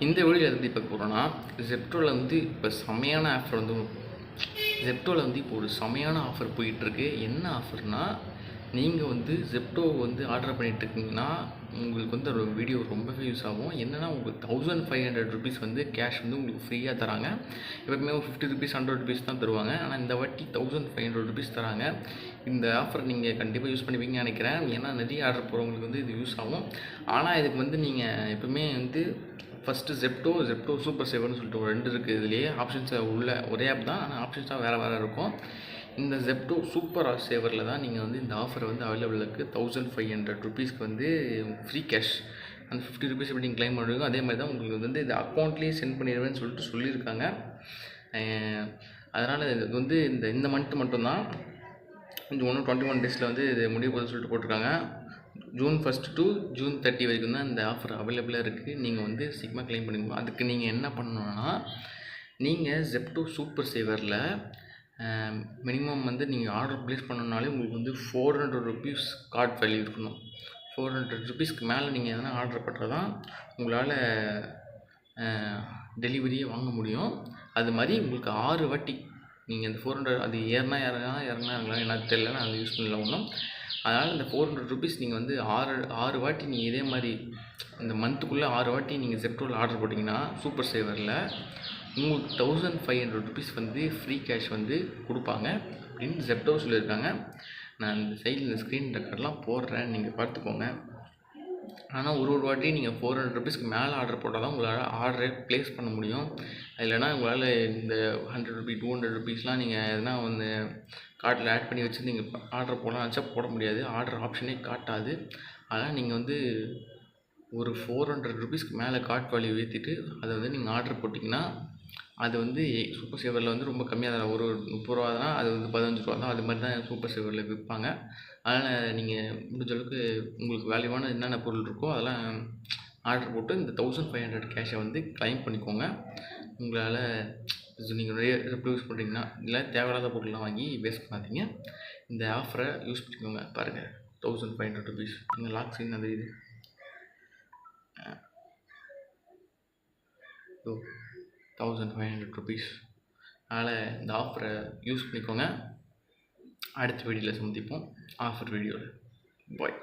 இந்த வீடியோ எது இப்போ போகிறோன்னா ஜெப்டோவில் வந்து இப்போ செமையான ஆஃபர் வந்து ஜெப்டோவில் வந்து இப்போ ஒரு செமையான ஆஃபர் போயிட்டுருக்கு என்ன ஆஃபர்னால் நீங்கள் வந்து ஜெப்டோ வந்து ஆர்டர் பண்ணிட்டு இருக்கீங்கன்னா உங்களுக்கு வந்து ஒரு வீடியோ ரொம்பவே யூஸ் ஆகும். என்னென்னா உங்களுக்கு தௌசண்ட் ஃபைவ் ஹண்ட்ரட் ருபீஸ் வந்து கேஷ் வந்து உங்களுக்கு ஃப்ரீயாக தராங்க. எப்பவுமே ஒரு ஃபிஃப்டி ருபீஸ் ஹண்ட்ரட் ருபீஸ் தான் தருவாங்க. ஆனால் இந்த வாட்டி தௌசண்ட் ஃபைவ் ஹண்ட்ரட் ருபீஸ் தராங்க. இந்த ஆஃபர் நீங்கள் கண்டிப்பாக யூஸ் பண்ணுவீங்கன்னு நினைக்கிறேன். ஏன்னா நிறைய ஆர்டர் போகிறவங்களுக்கு வந்து இது யூஸ் ஆகும். ஆனால் இதுக்கு வந்து நீங்கள் எப்பவுமே வந்து ஃபஸ்ட்டு ஜெப்டோ ஜெப்டோ சூப்பர் சேவர்னு சொல்லிட்டு ஒரு ரெண்டு இருக்குது இதுலேயே ஆப்ஷன்ஸ் உள்ள ஒரே ஆப் தான். ஆனால் ஆப்ஷன்ஸாக வேறு வேறு இருக்கும். இந்த ஜெப்டோ சூப்பர் சேவரில் தான் நீங்கள் வந்து இந்த ஆஃபர் வந்து அவைலபிள் இருக்குது தௌசண்ட் ஃபைவ் ஹண்ட்ரட் ருபீஸ்க்கு வந்து ஃப்ரீ கேஷ் அந்த ஃபிஃப்டி ருபீஸ் எப்படி நீங்கள் க்ளைம் பண்ணுறீங்க அதே மாதிரி தான் உங்களுக்கு வந்து இந்த அக்கௌண்ட்லேயே சென்ட் பண்ணிடுவேன்னு சொல்லிட்டு சொல்லியிருக்காங்க. அதனால் இது வந்து இந்த இந்த மந்த்து மட்டும்தான். கொஞ்சம் ஒன்று டுவெண்ட்டி ஒன் டேஸில் வந்து இது முடிய போகுதுன்னு சொல்லிட்டு போட்டிருக்காங்க. June first to June thirty வரைக்கும் தான் இந்த ஆஃபர் அவைலபிளாக இருக்குது நீங்கள் வந்து சீக்கிரமாக க்ளைம் பண்ணிக்கணும் அதுக்கு நீங்கள் என்ன பண்ணணுன்னா நீங்கள் ஜெப்டோ சூப்பர் சேவரில் மினிமம் வந்து நீங்கள் ஆர்டர் ப்ளேஸ் பண்ணணுனாலே உங்களுக்கு வந்து four hundred rupees card value இருக்கணும். ஃபோர் ஹண்ட்ரட் ருபீஸ்க்கு மேலே நீங்கள் எதனா ஆர்டர் பண்ணுறது தான் உங்களால் டெலிவரியே வாங்க முடியும். அது மாதிரி உங்களுக்கு ஆறு வாட்டி நீங்கள் இந்த ஃபோர் ஹண்ட்ரட் அது ஏறினா இறங்கினா இறங்கினா இறங்கலாம் எனக்கு தெரியல நான் அதை யூஸ் பண்ணல ஒன்றும் அதனால் இந்த ஃபோர் ஹண்ட்ரட் ருபீஸ் நீங்கள் வந்து ஆறு ஆறு வாட்டி நீங்கள் இதே மாதிரி இந்த மந்த்துக்குள்ளே ஆறு வாட்டி நீங்கள் செப்டோவில் ஆர்டர் போட்டிங்கன்னா சூப்பர் சேவரில் உங்களுக்கு தௌசண்ட் ஃபைவ் ஹண்ட்ரட் ருபீஸ் வந்து ஃப்ரீ கேஷ் வந்து கொடுப்பாங்க. அப்படின்னு ஜெப்டோ சொல்லியிருக்காங்க. நான் இந்த சைடில் இந்த ஸ்க்ரீன் ரெக்கார்ட்லாம் போடுறேன். நீங்கள் பார்த்துக்கோங்க. ஆனால் ஒரு ஒரு வாட்டி நீங்கள் ஃபோர் ஹண்ட்ரட் ருபீஸ்க்கு மேலே ஆர்டர் போட்டால் தான் உங்களால் ஆர்டரே ப்ளேஸ் பண்ண முடியும். இல்லைனா உங்களால் இந்த ஹண்ட்ரட் ருபி டூ ஹண்ட்ரட் ருபீஸ்லாம் நீங்கள் எதனா வந்து கார்ட்டில் ஆட் பண்ணி வச்சு நீங்கள் ஆர்டர் போடலாம் நினச்சா போட முடியாது. ஆர்டர் ஆப்ஷனே காட்டாது. அதனால் நீங்கள் வந்து ஒரு ஃபோர் ஹண்ட்ரட் ருபீஸ்க்கு மேலே கார்ட் வேல்யூ ஏற்றிட்டு அதை வந்து நீங்கள் ஆர்டர் போட்டிங்கன்னா அது வந்து சூப்பர் சேவரில் வந்து ரொம்ப கம்மியாக தான் ஒரு முப்பது ரூபா தான் அது வந்து பதினஞ்சு ரூபா தான் அது மாதிரி தான் சூப்பர் சேவரில் விற்பாங்க. அதனால் நீங்கள் முடிஞ்ச அளவுக்கு உங்களுக்கு வேல்யூவான என்னென்ன பொருள் இருக்கோ அதெல்லாம் ஆர்டர் போட்டு இந்த தௌசண்ட் ஃபைவ் ஹண்ட்ரட் கேஷை வந்து க்ளைம் பண்ணிக்கோங்க. உங்களால் நீங்கள் நிறைய யூஸ் பண்ணுறீங்கன்னா இல்லை தேவையில்லாத பொருள்லாம் வாங்கி வேஸ்ட் பண்ணாதீங்க. இந்த ஆஃபரை யூஸ் பண்ணிக்கோங்க. பாருங்கள் தௌசண்ட் ஃபைவ் ஹண்ட்ரட் ருபீஸ் எங்கள் லாக் சீன் அது இது. ஓ தௌசண்ட் ஃபைவ் ஹண்ட்ரட் ருபீஸ் அதனால் இந்த ஆஃபரை யூஸ் பண்ணிக்கோங்க. அடுத்த வீடியோவில் சந்திப்போம். ஆஃபர் வீடியோவில் பாய்